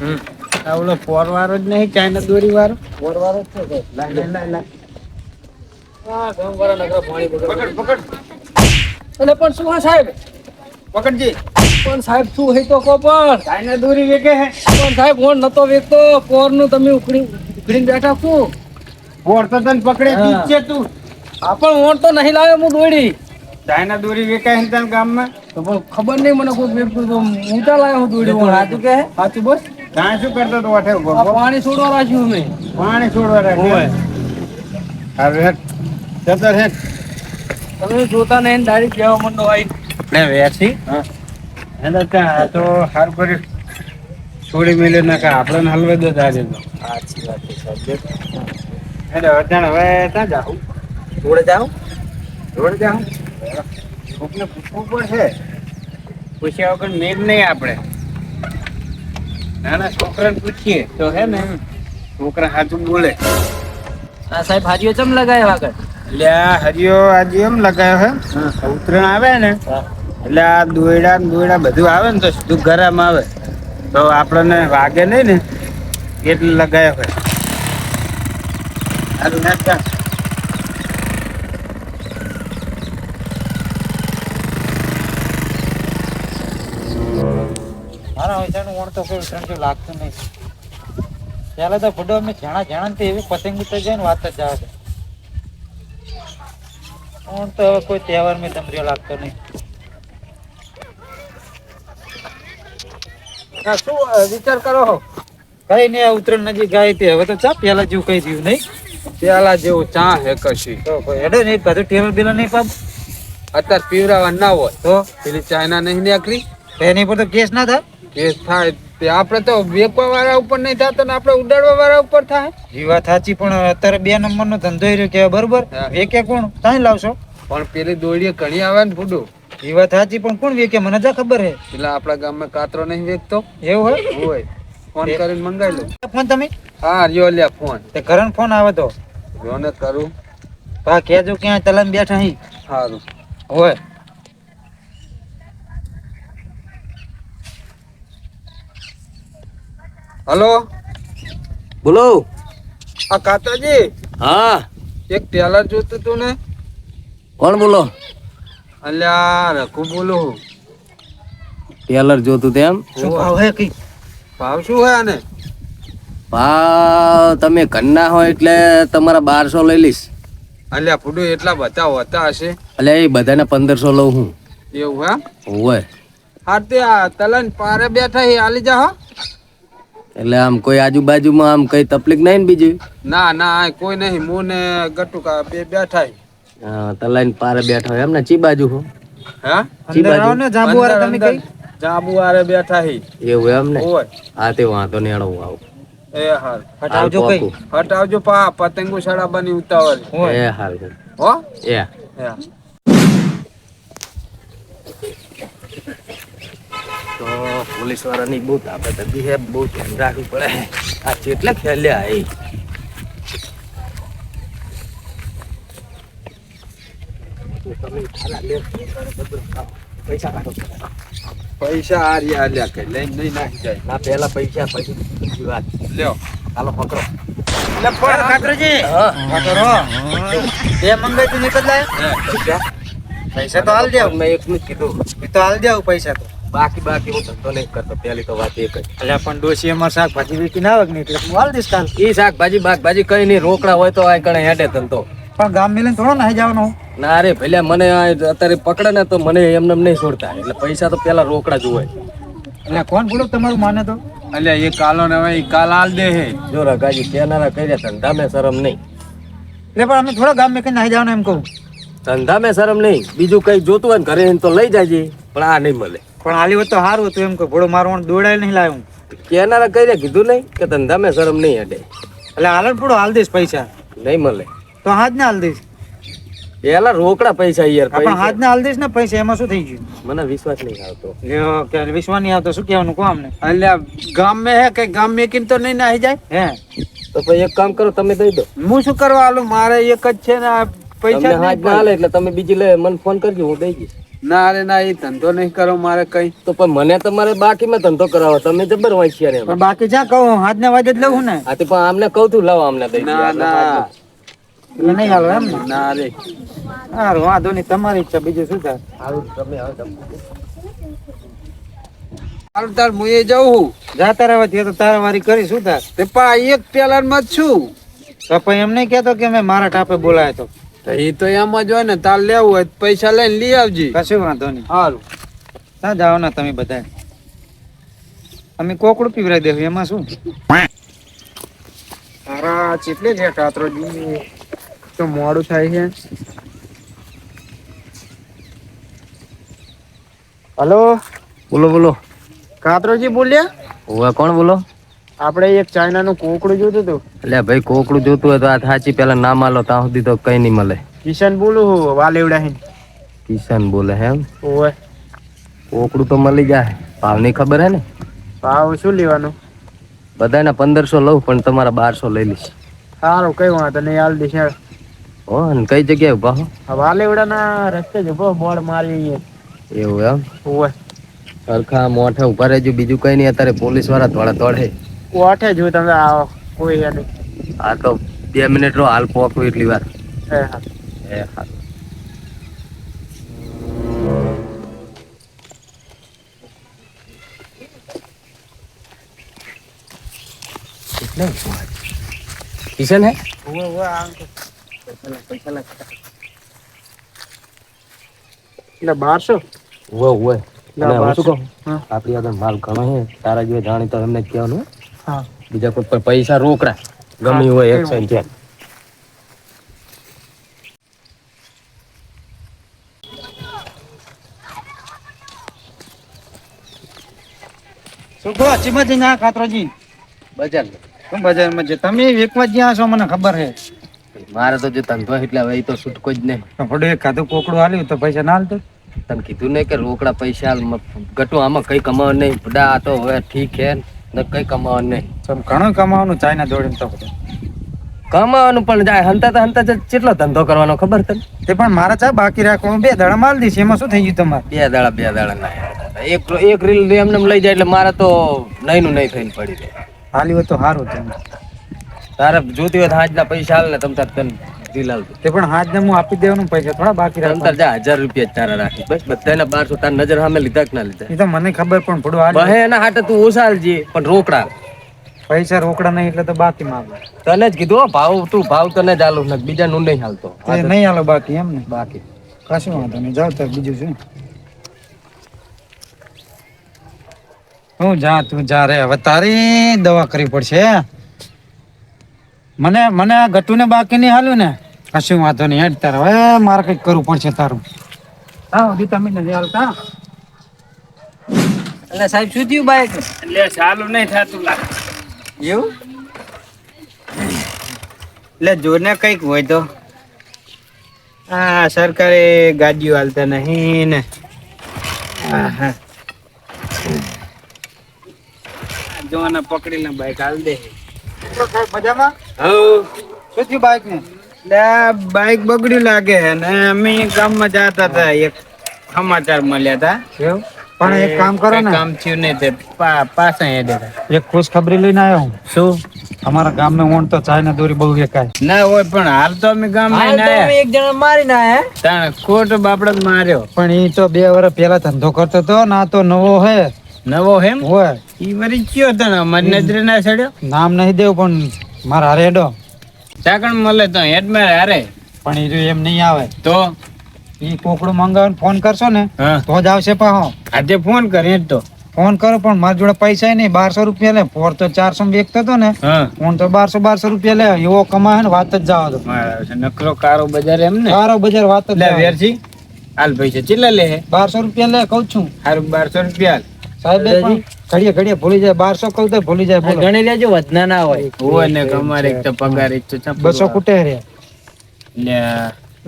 હમ. આ ઓલો ફોર વાળો જ નહીં ચાઇના દોરી વાળો બોરવારો જ છે અને પણ શું હા સાહેબ? પકડજી. પણ સાહેબ શું હે તો કો પણ. ચાઇના દોરી વેકે હે. પણ સાહેબ હું નતો વેચતો પોરનું તમે ઉકડી ઉખડીને બેઠા શું ફોર તો તને પકડે. ઠીક છે તું. આ પણ હું તો નહીં લાવ્યો હું દોડી ચાઇના દોરી વેકાય ને તને ગામમાં? તો પણ ખબર નહીં મને કોઈ વેચતું તો હું લાયો હું દોડી તું સાચું કે સાચું બસ ત્યાં શું કરતો તો વાઠે ઊભો? પાણી છોડવા રાખ્યું મેં પાણી છોડવા રાખ્યું. હારું હેઠ. જતો હેઠ. તમે જોતા નહીં ડાયરેક્ટ કહેવા માંડો આઈ. આપણે વેચી હા. એને ત્યાં તો હાર કરી છોડી મેલે નાખા આપણે હલવે દો તારે સાચી વાત છે સાહેબ એટલે અજાણ હવે ત્યાં જાઉં. જોડે જાઉં? જોડે જાઉં. કોકને પૂછવું પડશે પૂછ્યા વગર મેળ નહીં આપણે. નાના છોકરાને પૂછીએ તો હે ને છોકરા હાજુ બોલે. આ સાહેબ હાજીઓ ચમ લગાવ્યા આગળ એટલે આ હરિયો આજે એમ લગાયો હે. ઉતરાણ આવે ને એટલે આ દોયડા ને દોયડા બધું આવે ને તો સીધું ગરમ આવે. તો આપણને વાગે નહીં ને એટલે લગાયો હોય. કોઈ ત્રણસો લાગતું નહીં. પહેલા તો ફૂડો અમે જાણા જાણા એવી પતંગ તો જાય ને વાત જ જવા દે વણ તો હવે કોઈ તહેવાર મેં તમરીઓ લાગતો નહીં. શું વિચાર કરો કઈ નહીં ઉતરણ નજીક તે હવે તો ચા પેલા જેવું કઈ થયું નહીં. પેલા જેવું ચા હે કશી. કોઈ નહીં બધું ટેબલ બેલ નહીં પાપ અત્યારે પીવરાવા ના હોય. તો? પેલી ચાઇના નહીં નીકળી? એની પર તો કેસ ના થાય? કેસ થાય તે આપણે તો વેકવા વાળા ઉપર નહીં થતો ને આપણે ઉડાડવા વાળા ઉપર થાય. એ વાત સાચી પણ અત્યારે બે નંબર નો ધંધો રહ્યો કે બરોબર? હા. વેકે કોણ? ત્યાં લાવશો. પણ પેલી દોડીએ ઘણી આવે ને ફૂડું. એ વાત સાચી પણ કોણ વેકે? મને જા ખબર હે. એટલે આપણા ગામમાં કાતરો નહીં વેકતો. એવું હોય હોય. ફોન કરીને મંગાવી લો. ફોન તમે? હા લ્યો લ્યા ફોન. તે ઘરનો ફોન આવે તો. જોને કરું. પા કેજો ક્યાં તલન બેઠા હી સારું હોય. હલો? બોલો. આ કાતાજી હા. એક ટેલર જોતું તું ને? કોણ બોલો? અલ્યા રઘુ બોલું હું. ટેલર જોતું તેમ? શું ભાવ હે કઈ? ભાવ શું હે આને? ભાવ તમે ઘરના હોય એટલે તમારા બારસો લઈ લઈશ. અલ્યા ફૂડું એટલા બધા હોતા હશે. અલ્યા એ બધાને પંદરસો લઉં હું. એવું હે? હોય હા તે તલન પારે બેઠા હે આલી જા હો. એટલે આમ કોઈ આજુબાજુમાં આમ કઈ તકલીફ નહીં ને બીજી? ના ના કોઈ નહીં. હું ને ગટુકા બે બેઠા હે. તલાઈને પારે બેઠો હોય. એમ ને ચી બાજુ હો? હા? ચી બાજુ? ને જાંબુ તમે કઈ? અંદર બેઠા હે. એવું એમ ને? હા તે વાંધો નહીં આવું. એ હાલ. હટાવજો કઈ. હટાવજો પા પતંગો સડા બની ઉતાવળ એ હાલ હો? એ. એ તો પોલીસ વાળાની બહુ તાકાત હતી હે બહુ ધ્યાન રાખવું પડે. આ ચેટલા ખેલ્યા એ. પૈસા કાઢો. પૈસા આ રહ્યા આલ્યા કઈ લઈને નહીં નાખી જાય. ના પેલા પૈસા પછી બીજી વાત. લ્યો. હાલો પકડો. એટલે પણ ઠાકરજી. હા. બે મંગાઈ તું નીકળ લાય પૈસા તો હાલ દેવ. મેં એકનું નું કીધું. એ તો હાલ પૈસા તો. બાકી બાકી હું ધંધો નહીં કરતો પેલી તો વાત એ કઈ. એટલે પણ ડોસી એમાં શાકભાજી વેચી ના આવે નહીં? એટલે હું હાલ દઈશ કાલ. એ શાકભાજી બાકભાજી કઈ નહીં રોકડા હોય તો આ કણે હેડે ધંધો. પણ ગામ મિલન થોડો ના જવાનો. ના રે ભલે મને અત્યારે પકડે ને તો મને એમને નહીં છોડતા. એટલે પૈસા તો પેલા રોકડા જ હોય. એટલે કોણ બોલો તમારું માને તો? એટલે એ કાલો ને હવે કાલ આલ દે હે. જો રગાજી કેનારા કર્યા ધંધા મેં શરમ નહીં. એટલે પણ અમે થોડા ગામ મેં કઈ નાહી જવાનું એમ કહું. ધંધા મેં શરમ નહીં. બીજું કઈ જોતું હોય ને ઘરે એને તો લઈ જાજે. પણ આ નહીં મળે. પણ હાલી હોત તો સારું હતું એમ કે ઘોડો મારવાનું દોડાય નહીં લાવ્યું કેનારા કર્યા કીધું નહીં કે ધંધા મેં શરમ નહીં હટે એટલે હાલ પૂરો હાલ દઈશ પૈસા. નહીં મળે. તો હાથ ને હાલ દઈશ. પેલા રોકડા પૈસા યાર પણ હાથ ને હાલ દઈશ ને પૈસા એમાં શું થઈ ગયું? મને વિશ્વાસ નહીં આવતો. લ્યો કે વિશ્વાસ નહીં આવતો શું કહેવાનું કહો અમને? એટલે ગામ મેં હે કે ગામ મેં કિન તો નહીં નાહી જાય? હે. તો પછી એક કામ કરો તમે દઈ દો. હું શું કરવા આલું મારે એક જ છે ને પૈસા નહીં હાથ ના હાલે એટલે તમે બીજી લે મને ફોન કરજો હું દઈ દઈશ. ના રે ના એ ધંધો નહીં કરો મારે કઈ. તો પણ મને તમારે બાકીમાં ધંધો કરાવો તમે જબર વાંચ્યા રે પણ બાકી જા કહું હાથને વાગે જ લઉં ને. આ તો પણ આમને કહું છું લાવો આમને દઈ ના ના. નહીં હાલો એમ ના. રે. હારું વાંધો નહીં તમારી ઈચ્છા બીજું શું થાય હારું, તમે આવો, તાર હું એ જઉં જાતા રહેવા દે તો તારા વારી કરી શું થાય? તે પણ એક ટેલરમાં જ છું. તો એમ નહીં કેતો કે મેં મારા ટાપે બોલાયો તો. તો એ તો એમ જ હોય ને તાર લેવું હોય પૈસા લઈને લઈ આવજે. કશું વાંધો નહીં. સારું ત્યાં જાઓ ને તમે બધા અમે કોકડું પીવરાઈ દેવું એમાં શું? તારા ચેટલે છે કાતરો તો મોડું થાય છે. હલો? બોલો બોલો. કાતરોજી બોલ્યા? ઓવે કોણ બોલો? આપણે એક ચાઇનાનું કોકડું જોતું હતું. એટલે ભાઈ કોકડું જોતું હોય તો આ સાચી પેલા ના માલો ત્યાં સુધી તો કઈ નહીં મળે. કિશન બોલું હું વાલેવડા હે. કિશન બોલે હે એમ? ઓવે. કોકડું તો મળી જાય ભાવની ખબર હે ને? ભાવ શું લેવાનું? બધાને પંદરસો લઉં પણ તમારા બારસો લઈ લઈશ. સારું કઈ વાંધો નહીં હાલ દિશે હો અને કઈ જગ્યાએ ઊભા હો? વાલેવડાના રસ્તે જ ઊભો બોર્ડ મારી એવું એમ? ઓય સરખા મોઢે ઊભા રહેજો બીજું કઈ નહીં અત્યારે પોલીસવાળા ધોળા દોડે કોઠે જો તમે આવો કોઈ નહીં આ તો બે મિનિટ રો હાલ પોકું એટલી વાર. હે. હા. હે હા કિશન હે ઓવે ઓવે આમ તો એટલે બારસો? ઉવે ઉવે. ના, હું શું કહું? હા. આપણી આગળ માલ ઘણો છે. તારા જેવા જાણી તો એમને કહેવાનું. હો. હા બીજા કોઈ પૈસા રોકડા. ગમી હોય એક સાઈડ ત્યાં શું કહો ના ખાતરોજી? બજાર. શું બજારમાં છે તમે વેકવા જ્યાં છો મને ખબર છે. મારે તો જે ધંધો એટલે હવે તો છૂટકો જ નહીં. પડે એક ખાધું કોકડું હાલ્યું તો પૈસા ના હાલતો તમે કીધું નહીં કે રોકડા પૈસા હાલ આમાં કઈ કમાવ નહીં. આ તો હવે ઠીક છે ને કઈ કમાવાનું નહીં. તમે ઘણું કમાવાનું ચાઇના દોડીને તો બધું. કમાવાનું પણ જાય હંતા તો હંતા કેટલો ધંધો કરવાનો ખબર તને? તે પણ મારા ચા બાકી રાખવાનું બે દાડા માલ દઈશ એમાં શું થઈ ગયું તમારે? બે દાડા બે દાડા ના. એક એક રીલ એમને એમ લઈ જાય એટલે મારે તો નહીં નું નહીં થઈને પડી જાય. હાલ્યું હોય તો સારું તમે તારે જોતી હોય હાજના પૈસા હાલ ને તમ તાર તને દિલાલ તે પણ હાથ ને હું આપી દેવાનું પૈસા થોડા બાકી રાખ તાર જા હજાર રૂપિયા તારા રાખી. બસ બધાને બારસો તાર નજર સામે લીધા કે ના લીધા? એ તો મને ખબર પણ પડો આ બહે એના હાટે તું હાલજે પણ રોકડા પૈસા રોકડા નહીં એટલે તો બાકી માગે. તને જ કીધું હો, ભાવ તું ભાવ તને જ હાલું ને બીજા નું નહીં હાલતો. નહીં હાલો બાકી એમ ને? બાકી. કશું વાંધો નહીં જાવ તો બીજું શું? હું જા તું જા રે હવે તારી દવા કરવી પડશે મને મને આ ગટુને બાકી નહીં હાલ્યું ને? કશું વાંધો નહીં હેડ તારે. હવે મારે કંઈક કરવું પડશે તારું. હા હજી તમે નથી હાલતા? એટલે સાહેબ શું થયું બાઈક? એટલે ચાલુ નહીં થતું લાગે. એવું? એટલે જોને કંઈક હોય તો. આ સરકારે ગાડીઓ હાલતા નહીં ને. હા આ જોને પકડીને બાઈક હાલ દે. મજામાં શું ને લાગે ને અમે ગામમાં જતા હતા એક સમાચાર મળ્યા હતા પણ એક કામ કરો ને કામ થયું નહીં તે પા- પાછા હેડે હતા. એક ખુશ ખબરી લઈને આવ્યો હું શું અમારા ગામમાં ઊંટ તો ચાઇના દોરી બહુ વેકાય ના હોય પણ હાલ તો અમે ગામમાં ના આયા. એક જણા મારી ના તાણે ખોટ બાપડો માર્યો પણ એ તો બે વર્ષ પેલા ધંધો કરતો હતો ના તો નવો હે નવો હેમ? હોય. ઈ વરી કયો તને અમારી નજરે ના ચડ્યો? નામ નહીં દેવ પણ મારા હારે હેડો. ચાકણ મળે તો હેડ મારે હારે. પણ એ જો એમ નહીં આવે. તો? એ કોકડું મંગાવીને ફોન કરશો ને તો જ આવશે પાહો. આજે ફોન કરી તો. ફોન કરો પણ મારી જોડે પૈસા નહીં. બારસો રૂપિયા લે. ફોર તો ચારસો વેચતો હતો ને ફોન તો બારસો બારસો રૂપિયા લે. એવો કમાય ને વાત જ જવા દો. મારા નકરો કારો બજાર એમ ને? સારો બજાર વાત જ લે વેરજી. હાલ પૈસા ચેટલા લે બારસો રૂપિયા લે કઉ છું. હારું બારસો રૂપિયા સાહેબ ઘડીએ ઘડીએ ભૂલી જાય બારસો કહું તો ભૂલી જાય ગણી લેજો વધના ના હોય. હોય ને અમારે એક તો પગાર એક તો બસો કુટે રે લે.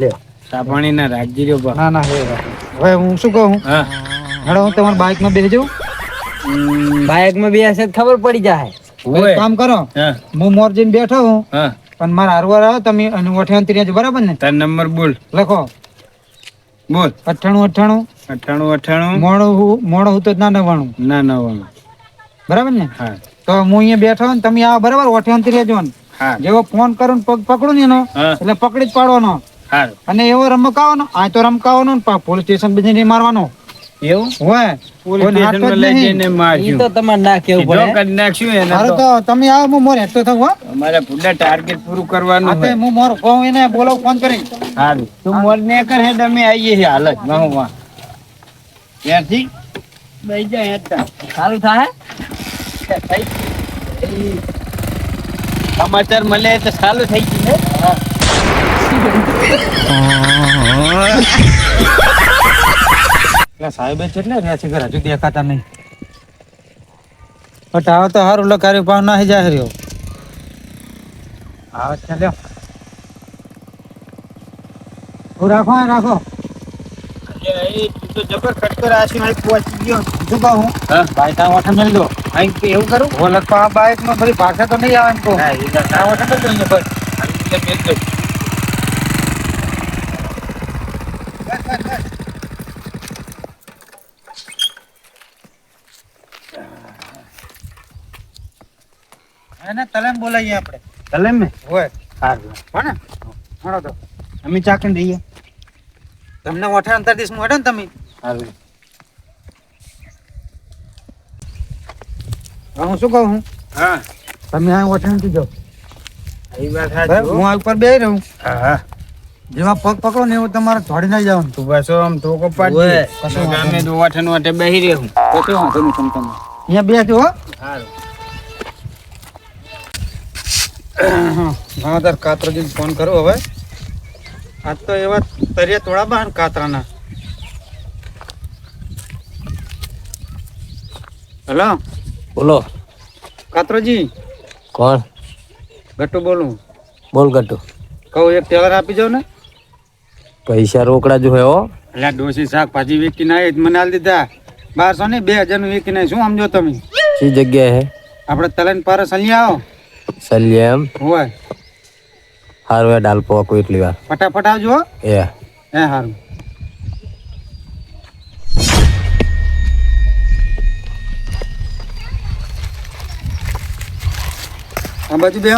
લે. સાપાણી ના રાખજી રહ્યો બા. ના ના હવે હું શું કહું? હા. હેડો હું તમારા બાઇકમાં બેસી જાઉં. બાઈકમાં બેસે ખબર પડી જાય. એક કામ કરો. હા. હું મોરજીન બેઠો હું. પણ મારા હારવાર આવો તમે અને ઓઠે અંતરી બરાબર ને? તાર નંબર બોલ. લખો. બોલ. અઠાણું અઠાણું અઠાણું અઠાણું મોડું મોડું હું તો ના નવાણું. ના નવાણું. બરાબર ને? હા. તો હું અહીંયા બેઠો ને તમે આ બરાબર ઓઠ્યાંતી રહેજો ને. હા. જેવો ફોન કરો ને પગ પકડું ને એનો એટલે પકડી જ પાડવાનો. અને એવો રમકાવાનો આ તો રમકાવાનો ને પોલીસ સ્ટેશન બધી મારવાનો. એવું? હોય પોલીસ કોઈને હાથ સ્ટેશનમાં જ લઈ નહીં. જઈને મારશું તમારે ના સીધો કરી નાખ્યું એને તો. તો તમે આવો હું મોરે થઉં હો. અમારે પૂરા ટાર્ગેટ પૂરું કરવાનું તે હું મોરો કહું એને બોલો ફોન કરી સારું તું મોર ને કર હે તમે આવીએ છીએ હાલ જ વાહ વાહ ત્યાંથી જાય. સારું થાય? સમાચાર મળે તો સારું થઈ ગયું ને સાહેબે કેટલે રહ્યા છે ઘર હજુ દેખાતા નહીં. બટ આવો તો સારું લખારી પાવ ના જાય રહ્યો. આવો ચાલ્યો હું રાખો રાખો. તું તો જબર ખટકર આશી મારી પહોંચી ગયો. શું કહું હા? ભાઈ ત્યાં ઓઠે મેળ દો. અહીં એવું કરું? ઓ લખવા આ બાઈકમાં બધી ભાષા તો નહીં આવે કહું. હા એ તો આ ઓઠે મેળ દો. એને તલેમ બોલાવીએ આપણે. તલેમ ને? હોય. સારું. હો ને? તો. અમે ચાકીને દઈએ તમને ઓઠા અંતર દિવસ મળે ને તમે. સારું. હું શું કહું હું? હા. તમે આ ઓઠે નથી જાઓ. એ વાત બરાબર? હું. આ ઉપર બે રહું. હા હા. જેવા પગ પકડો ને એવું તમારે થોડી ના જવાનું. તું બસો આમ તો પાડી કશો વાંધો અમે તો વાઠે ને વાઠે બેહી રહ્યું વાંધો નહીં તમ તમે? અહીંયા બેઠો હો. સારું. હા તાર ફોન કરો હવે. આજ તો એવા તરિયા તોડા બહાર કાતરાના. હેલો? બોલો. કાતરજી? કોણ? ગટ્ટુ બોલું. બોલ ગટુ. કહું એક ટેલર આપી જાવ ને? પૈસા રોકડા જો હોય હો. એટલે ડોસી શાકભાજી વેચી ના મને હાલ દીધા. બારસો ને બે હજારનું વેચી શું સમજો તમે? શી જગ્યાએ હે? આપણે તલન પારસ અહીંયા આવો. સલ્યમ. હોય હારું એ ડાલ પોકો એટલી વાર. ફટાફટ આવજો હો. એ. હે સારું આ બાજુ બે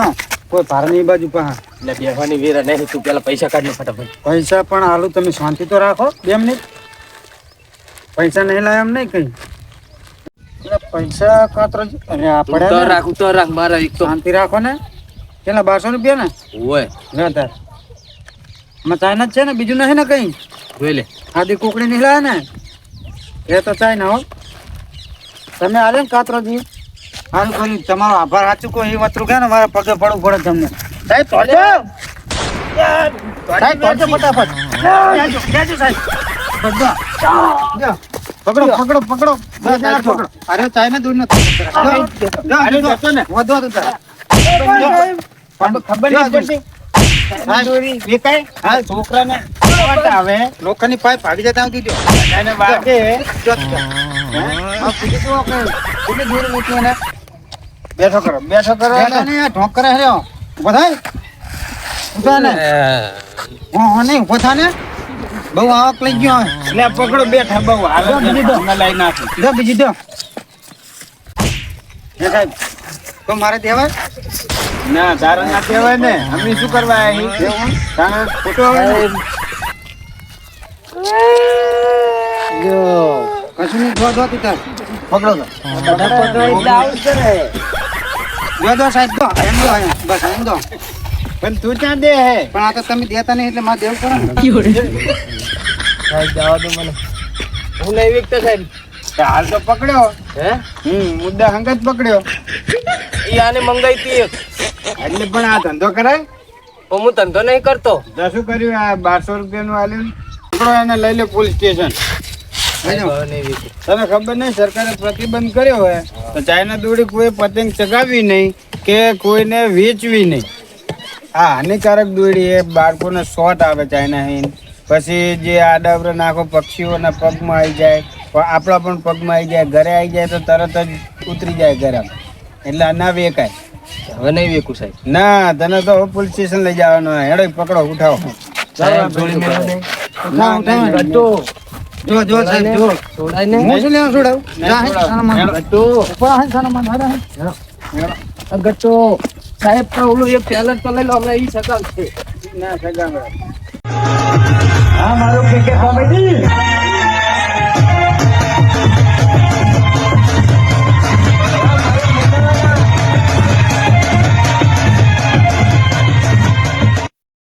કોઈ ભાર નહીં બાજુ પા એટલે બેહવાની વીર નહીં તું પેલા પૈસા કાઢ ને ફટાફટ. પૈસા પણ હાલું તમે શાંતિ તો રાખો. બે મિનિટ. પૈસા નહીં લાયા એમ નહીં કઈ. પૈસા કાતરો અરે આ તું તો પડ્યા ને. રાખ તું રાખ મારા એક તો શાંતિ રાખો ને. કેટલા બારસો રૂપિયા ને? હોય. લે તાર. આમાં ચાઇના જ છે ને? બીજું નહીં ને કઈ? જોઈ લે. આદિ કુકડી નહીં લાયા ને? એ તો ચાઇના હો. તમે આલે ને કાતરોજી સારું કર્યું. તમારો આભાર સાચું કોઈ એ વતરું કે ને? મારા પગે પડવું પડે તમને. સાહેબ તોડજો. સાહેબ તોડજો ફટાફટ. સાહેબ? બધો. પકડો પકડો પકડો. પકડો. અરે નથી અરે ને. દોરી વેકાય હા છોકરાને વાટા આવે. લોખંડની પાઇપ ભાગી જતા દૂર મૂકી એને? બેઠો કરો બેઠો કરો ને ઢોંક કરે હર્યો ઊભો ઊભા ને? ઊભો થા ને? બહુ આવક લઈ ગયો. એટલે પકડો બેઠા બહુ હાલ. અમે લઈ નાખો. દો બીજી દો. એ સાહેબ તો મારે દેવાય ના તારા ના કહેવાય ને. અમે શું કરવા આવી તારા ખોટો આવે ને? કશું નહીં જો દો તું તાર. પકડો દો દો દો સાહેબ દો એમ દો. બસ એમ દો પણ તું ક્યાં દે હે? પણ આ તો તમે દેતા નહીં એટલે મારે દેવું પડે ને. સાહેબ જવા દો મને. હું નહીં વિકતો સાહેબ. હાલ તો પકડ્યો. હે? હમ મુદ્દા હંગત પકડ્યો. ઈ આને મંગાઈ હતી એક. એટલે પણ આ ધંધો કરાય તો હું ધંધો નહીં કરતો. તો શું કર્યું આ બારસો રૂપિયાનું આલ્યું? પકડો એને લઈ લે પોલીસ સ્ટેશન. તને ખબર નહીં સરકારે પ્રતિબંધ કર્યો હોય તો ચાઇના દોડી કોઈ પતંગ ચગાવવી નહીં કે કોઈને વેચવી નહીં. આ હાનિકારક દોરી એ બાળકોને શોટ આવે ચાઇના હિન પછી જે આડાવરે નાખો પક્ષીઓના પગમાં આવી જાય આપણા પણ પગમાં આવી જાય ઘરે આવી જાય તો તરત જ ઉતરી જાય ગરમ એટલે ના વેકાય. હવે નહીં વેકું સાહેબ. ના તને તો પોલીસ સ્ટેશન લઈ જવાનો હેડો પકડો ઉઠાવો. ને. જો જો સાહેબ જો. છોડાય ને હું શું લેવા છોડાવું ગટ્ટુ. સાહેબ તો ઓલું એક ટેલર તો લઈ લો હમણાં ઈ સગાલ છે. ના સગામ હા મારું ક્રિકેટ કોમેડી